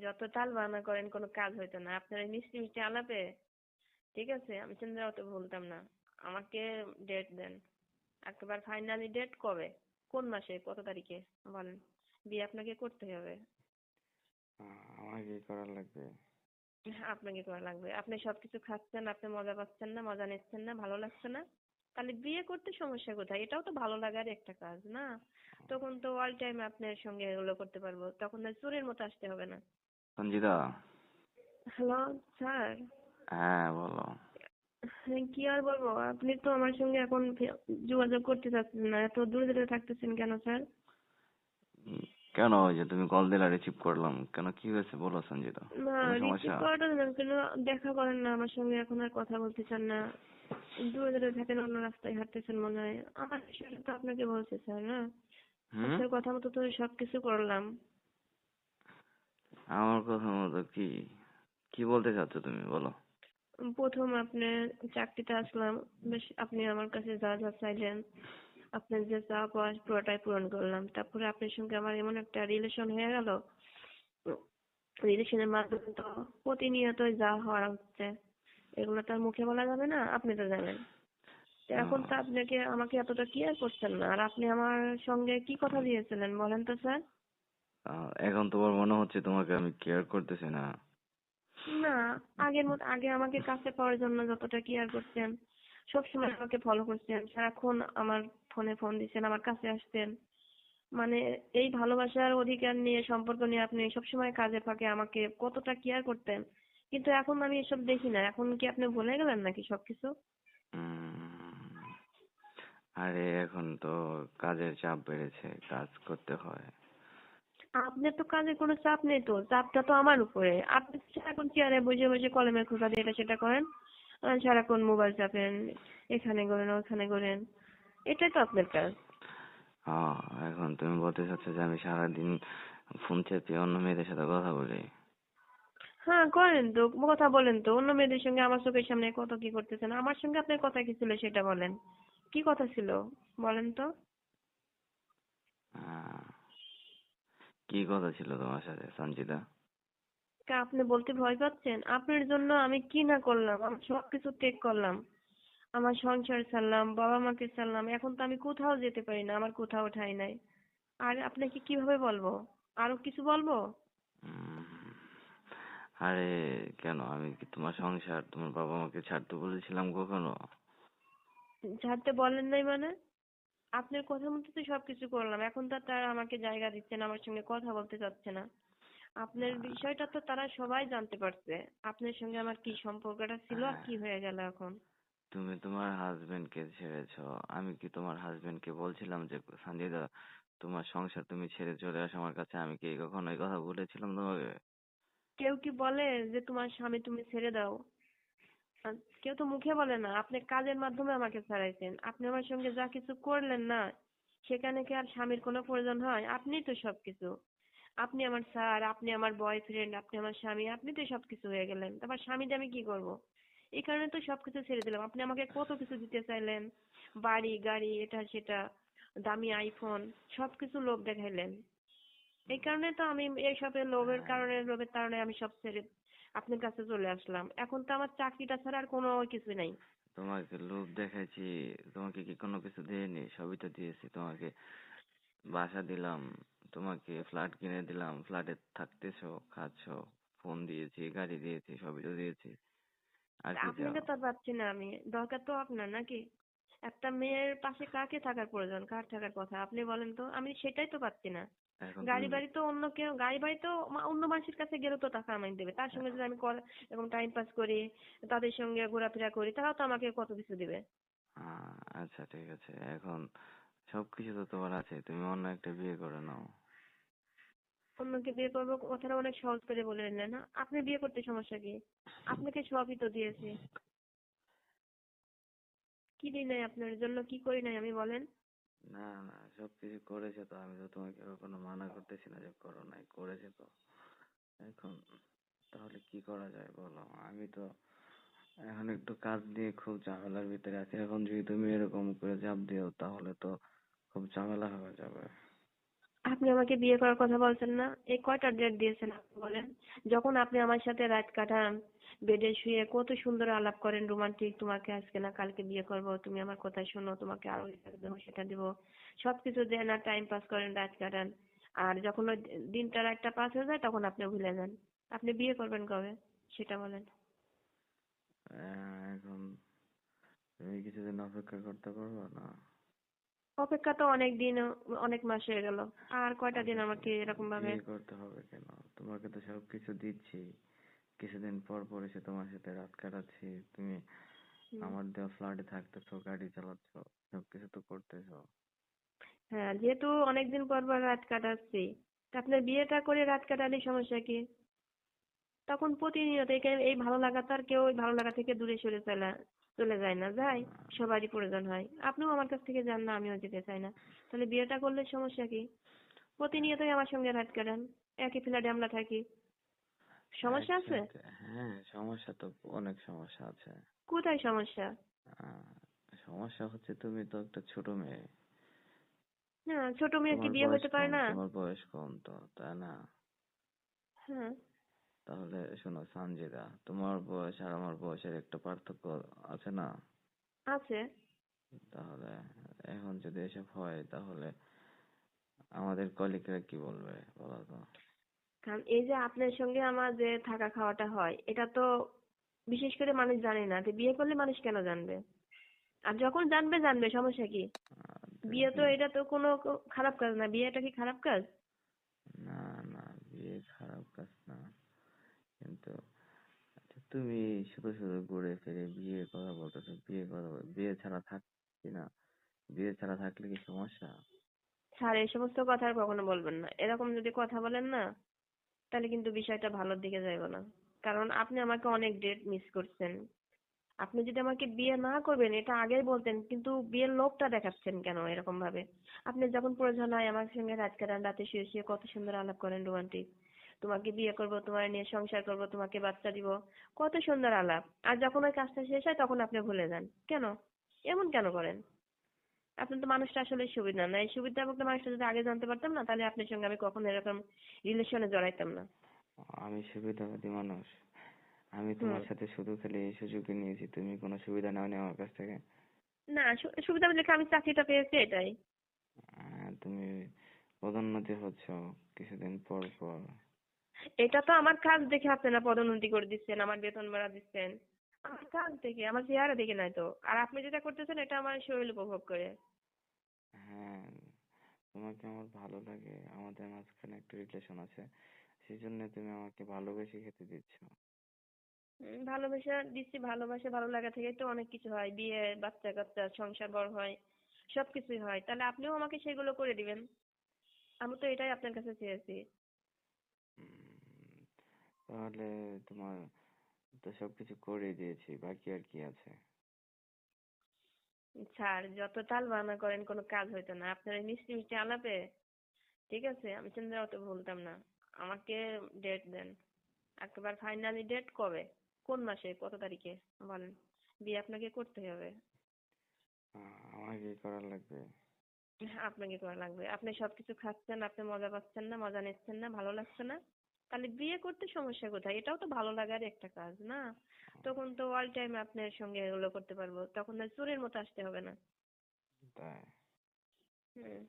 যত তাল বাহানা করেন কোনো কাজ হইতো না। আপনার মিষ্টি মিষ্টি আলাপে ঠিক আছে আমি চিন্তা অত ভুলতাম না। আমাকে ডেট দেন। একেবার ফাইনালি ডেট কবে? কোন মাসে? কত তারিখে? বলেন। বিয়ে আপনাকে করতে হবে। আমাকে করা লাগবে? হ্যাঁ, আপনাকে করা লাগবে। আপনি সবকিছু খাচ্ছেন আপনি মজা পাচ্ছেন না মজা নিচ্ছেন না ভালো লাগছে না। তাহলে বিয়ে করতে সমস্যা কোথায়? এটাও তো ভালো লাগার একটা কাজ না? তখন তো অল টাইম আপনার সঙ্গে এগুলো করতে পারব। তখন আর চোরের মতো আসতে হবে না। সঞ্জিতা? Hello sir. হ্যাঁ বলো। হ্যাঁ, কি আর বলব? আপনি তো আমার সঙ্গে এখন যোগাযোগ করতে চাচ্ছেন না। এত দূরে দূরে থাকতেছেন কেন স্যার? কেন যে তুমি কল দিলা রিসিভ করলাম। কেন কি হয়েছে? বলো সঞ্জিতা। না রিসিভ করাটা না কেন দেখা করেন না। আমার সঙ্গে এখন আর কথা বলতে চান না। দূরে দূরে থাকেন অন্য রাস্তায় হাঁটতেছেন মনে হয়। আমার বিষয়টা তো আপনাকে বলছে স্যার না? আপনার কথা মতো তো সবকিছু করলাম। আমার কথা মতো কি কি বলতে চাচ্ছ তুমি বলো। প্রথম আপনার চাকরিতে আসলাম বেশ আপনি আমার কাছে যা যা চাইলেন আপনার যে চা পাওয়া পুরোটাই পূরণ করলাম। তারপরে আপনার সঙ্গে আমার এমন একটা রিলেশন হয়ে গেল রিলেশনের মাধ্যমে তো প্রতিনিয়তই যা হওয়ার হচ্ছে এগুলো তো আর মুখে বলা যাবে না আপনি তো জানেন। এখন তো আপনাকে আমাকে এতটা কেয়ার করছেন না আর আপনি আমার সঙ্গে কি কথা দিয়েছিলেন বলেন তো স্যার? এখন তোমার মনে হচ্ছে তোমাকে আমি কেয়ার করতেছি না? না আগের মতো আগে আমাকে কাছে পাওয়ার জন্য যতটা কেয়ার করতেন সবসময় আমাকে ফলো করতেন সারাক্ষণ আমার ফোনে ফোন দিচ্ছেন আমার কাছে আসতেন। মানে এই ভালোবাসার অধিকার নিয়ে সম্পর্ক নিয়ে আপনি সবসময় কাজে ফাঁকে আমাকে কতটা কেয়ার করতেন? কিন্তু এখন আমি এসব দেখি না। এখন কি আপনি ভুলে গেলেন নাকি সবকিছু? আরে এখন তো কাজের চাপ বেড়েছে কাজ করতে হয়। আপনার তো কাজে কোনো চাপ নেই তো চাপটা তো আমার উপরে। আপনি সারাক্ষণ চেয়ারে বসে বসে কলমের খোঁজা দিয়ে এটা সেটা করেন সারাক্ষণ মোবাইল চাপেন এখানে করেন ওখানে করেন এটাই তো আপনার কাজ। এখন তুমি বলতে চাচ্ছ যে আমি সারাদিন ফোন চেপে অন্য মেয়েদের সাথে কথা বলি? হ্যাঁ করেন তো কথা বলেন তো। অন্য মেয়েদের সঙ্গে আমার চোখের সামনে কত কি করতেছেন? আমার সঙ্গে আপনার কথা কি ছিল সেটা বলেন। কি কথা ছিল? বলেন তো। কি কথা ছিল তোমার সাথে সঞ্চিতা? তা আপনি বলতে ভয় পাচ্ছেন? আপনার জন্য আমি কি না করলাম? আমি সবকিছু ত্যাগ করলাম। আমার সংসার ছাড়লাম বাবা মাকে ছাড়লাম। এখন তো আমি কোথাও যেতে পারি না আমার কোথাও ঠাঁই নাই। আর আপনাকে কীভাবে বলব? আরও কিছু বলব? আরে কেন? আমি কি তোমার সংসার তোমার বাবা মাকে ছাড়তে বলেছিলাম কখনো? ছাড়তে বলেন নাই মানে? আপনার কথা মতো তো সবকিছু করলাম। এখন তো তারা আমাকে জায়গা দিচ্ছে না আমার সঙ্গে কথা বলতে চাচ্ছে না। আপনার বিষয়টা তো তারা সবাই জানতে পারছে। আপনার সঙ্গে আমার কি সম্পর্কটা ছিল আর কি হয়ে। গেল এখন? তুমি তোমার হাজবেন্ডকে ছেড়েছো। আমি কি তোমার হাজবেন্ডকে বলছিলাম যে সঞ্জয়দা তোমার সংসার তুমি ছেড়ে চলে আসো আমার কাছে। আমি কি কখনো এই কথা বলেছিলাম তোমাকে? কেউ কি বলে যে তোমার স্বামী তুমি ছেড়ে দাও? কেউ তো মুখে বলে না আপনি কাজের মাধ্যমে আমাকে ছাড়াইছেন। আপনি আমার সঙ্গে যা কিছু করলেন না সেখানে কি আর স্বামীর কোনো প্রয়োজন হয়? আপনিই তো সবকিছু। আপনি আমার স্যার আপনি আমার বয়ফ্রেন্ড আপনি আমার স্বামী আপনি তো সবকিছু হয়ে গেলেন। তারপর স্বামীটা আমি কি করব? এই কারণে তো সবকিছু ছেড়ে দিলাম। আপনি আমাকে কত কিছু দিতে চাইলেন? বাড়ি গাড়ি এটা সেটা দামি আইফোন সবকিছু লোভ দেখাইলেন। এই কারণে তো আমি এইসবের লোভের কারণে লোভের কারণে আমি সব ছেড়ে আপনার কাছে চলে আসলাম। এখন তো আমার চাকরিটা ছাড়া আর কোনো কিছু নাই। তোমাকে লোভ দেখাইছি তোমাকে কি কোনো কিছু দিইনি সবই তো দিয়েছি তোমাকে। বাসা দিলাম তোমাকে ফ্ল্যাট কিনে দিলাম ফ্ল্যাটে থাকতেছো খাচ্ছো ফোন দিয়েছি গাড়ি দিয়েছি সবই তো দিয়েছি। আর কি আপনাকে তো পাচ্ছি না আমি। দরকার তো আপনার নাকি? একটা মেয়ের পাশে কাকে থাকার প্রয়োজন? কার থাকার কথা? আপনি বলেন তো আমি সেটাই তো পাচ্ছি না। গাড়ি বাড়ি তো অন্য কেউ গাড়ি বাড়ি তো অন্য মানুষের কাছে গেলে তো টাকা আমাকে দেবে। তার সঙ্গে যদি আমি কল- এরকম টাইম পাস করি তাদের সঙ্গে ঘোরাফেরা করি তারাও তো আমাকে কত কিছু দিবে। আচ্ছা ঠিক আছে। এখন সবকিছু তো তোমার আছে তুমি অন্য একটা বিয়ে করে নাও। অন্যকে বিয়ে করব কথাটা অনেক সহজ করে বলে নিলেন না আপনি বিয়ে করতে সমস্যা কি? আপনাকে সবই তো দিয়েছি। কি দিই নাই আপনার জন্য কি করি নাই আমি বলেন? না না, সবকিছু করেছে তো, আমি তো তোমাকে কখনো মানা করতেছি না যে করো নাই করেছে তো। এখন তাহলে কি করা যায় বলো? আমি তো এখন একটু কাজ নিয়ে খুব ঝামেলার ভিতরে আছি। এখন যদি তুমি এরকম করে চাপ দিও, তাহলে তো খুব ঝামেলা হয়ে যাবে। আপনি আমাকে বিয়ে করার কথা বলছেন না, এই কয়টা ডেট দিয়েছেন আপনি বলেন? যখন আপনি আমার সাথে রাত কাটান বেডে শুয়ে কত সুন্দর আলাপ করেন রোমান্টিক তোমাকে আজকে না কালকে বিয়ে করব, তুমি আমার কথা শোনো, তোমাকে আরও এটা দেবো, সেটা দেবো। সবকিছু দেন আর টাইম পাস করেন, রাত কাটান। আর যখন ওই দিনটা রাতটা পাস হয়ে যায়, তখন আপনি ভুলে যান। আপনি বিয়ে করবেন কবে? সেটা বলেন। এখন তুমি কিছুদিন অপেক্ষা করতে পারবে না। অপেক্ষা তো অনেক দিন অনেক মাস হয়ে গেল। আর কয়টা দিন আমাকে এরকম ভাবে করতে হবে কেন? তোমাকে তো সবকিছু দিচ্ছি। কিছুদিন পর পর এসে তোমার সাথে রাত কাটাচ্ছি। তুমি আমার দেওয়া ফ্ল্যাটে থাকতেছো গাড়ি চালাচ্ছো সবকিছু তো করতেছো। হ্যাঁ যেহেতু অনেকদিন পর পর রাত কাটাচ্ছি তা আপনার বিয়েটা করে রাত কাটালে সমস্যা কি? তখন প্রতিনিয়ত এই- এই ভালো লাগা তো আর কেউ ভালো লাগা থেকে দূরে সরে চলে চলে যায় না যায় সবারই প্রয়োজন হয়। আপনিও আমার কাছ থেকে যান না আমিও যেতে চাই না। তাহলে বিয়েটা করলে সমস্যা কি? প্রতিনিয়তই আমার সঙ্গে রাত কাটান একই ফ্ল্যাটে আমরা থাকি। সমস্যা আছে? হ্যাঁ সমস্যা তো অনেক সমস্যা আছে। কোথায় সমস্যা? সমস্যা হচ্ছে তুমি তো একটা ছোট মেয়ে। না ছোট মেয়ের কি বিয়ে হতে পারে না? তোমার বয়স কম তো তাই না? হ্যাঁ। তাহলে শোনো সানজিদা তোমার বয়স আর আমার বয়সের একটা পার্থক্য আছে না? আছে। তাহলে এখন যদি এসব হয় তাহলে আমাদের কলিগরা কি বলবে বলো তো? কারণ এই যে আপনার সঙ্গে আমার যে থাকা খাওয়াটা হয় এটা তো বিশেষ করে মানুষ জানে না তো বিয়ে করলে মানুষ কেন জানবে? আর যখন জানবে জানবে সমস্যা কি? বিয়ে তো এটা তো কোনো খারাপ কাজ না বিয়ে বিয়েটা কি খারাপ কাজ? না না বিয়ে খারাপ কাজ আচ্ছা, তুমি শুধু শুধু ঘুরে ফিরে বিয়ে কথা বলতেছো বিয়ে কথা বিয়ে ছাড়া থাকছি না। বিয়ে ছাড়া থাকলে কি সমস্যা? স্যার, এই সমস্ত কথা আর কখনো বলবেন না। এরকম যদি কথা বলেন না, তাহলে কিন্তু বিষয়টা ভালোর দিকে যাইব না। কারণ আপনি আমাকে অনেক ডেট মিস করছেন। আপনি যদি আমাকে বিয়ে না করবেন, এটা আগেই বলতেন, কিন্তু বিয়ের লোভটা দেখাচ্ছেন কেন এরকম ভাবে আপনি যখন প্রয়োজন হয় আমার সঙ্গে রাত কাটান রাতে শুয়ে শুয়ে কত সুন্দর আলাপ করেন রোমান্টিক। তোমাকে বিয়ে করব তোমার নিয়ে সংসার করব তোমাকে বাচ্চা দিব। কত সুন্দর আলাপ। আর যখন ওই কাজটা শেষ হয় তখন আপনি ভুলে যান। কেন? এমন কেন করেন? আপনি তো মানুষটা আসলে সুবিধা না। এই সুবিধা ভোগ্য মানুষটা যদি আগে জানতে পারতাম না তাহলে আপনার সঙ্গে আমি কখনো এরকম রিলেশনে জড়াইতাম না। আমি সুবিধাবাদী মানুষ। আমি তোমার সাথে শুধু খালি এই সুযোগই নিয়েছি। তুমি কোনো সুবিধা নাওনি আমার কাছ থেকে? না সুবিধা বলে আমি চাকরিটা পেয়েছি এটাই। তুমি পদোন্নতি হচ্ছ কিছুদিন পর পর। এটা তো আমার কাজ দেখে আপনারা পদোন্নতি করে দিচ্ছেন আমার বেতন বাড়া দিচ্ছেন। আমার কাজ দেখে আমার চেহারা দেখে নাই তো। আর আপনি যেটা করতেছেন এটা আমার শরীর উপভোগ করে। হ্যাঁ তোমাকে আমার ভালো লাগে আমাদের মাঝখানে একটা রিলেশন আছে। সেই জন্য তুমি আমাকে ভালোবেসে খেতে দিচ্ছ। ভালোবাসা দিচ্ছি ভালোবাসা ভালো লাগা থেকে তো অনেক কিছু হয়। বিয়ে বাচ্চা কাচ্চা সংসার বড় হয় সবকিছুই হয়। তাহলে আপনিও আমাকে সেগুলো করে দিবেন। আমি তো এটাই আপনার কাছে চেয়েছি। তাহলে তোমার তো সবকিছু করে দিয়েছি বাকি আর কি আছে? স্যার যত তাল বাহানা করেন কোনো কাজ হইতো না। আপনার মিষ্টি মিষ্টি আলাপে ঠিক আছে? আমি চিন্তা অত ভুলতাম না। আমাকে ডেট দেন। একেবারে ফাইনালি ডেট কবে? কোন মাসে? কত তারিখে? বলেন। বিয়ে আপনাকে করতে হবে। আমাকে করা লাগবে। হ্যাঁ, আপনাকে করা লাগবে। আপনি সবকিছু খাচ্ছেন আপনি মজা পাচ্ছেন না মজা নিচ্ছেন না ভালো লাগছে না? তাহলে বিয়ে করতে সমস্যা কোথায়? এটাও তো ভালো লাগার একটা কাজ না? তখন তো অল টাইম আপনার সঙ্গে এগুলো করতে পারব। তখন আর চোরের মতো আসতে হবে না। হুম।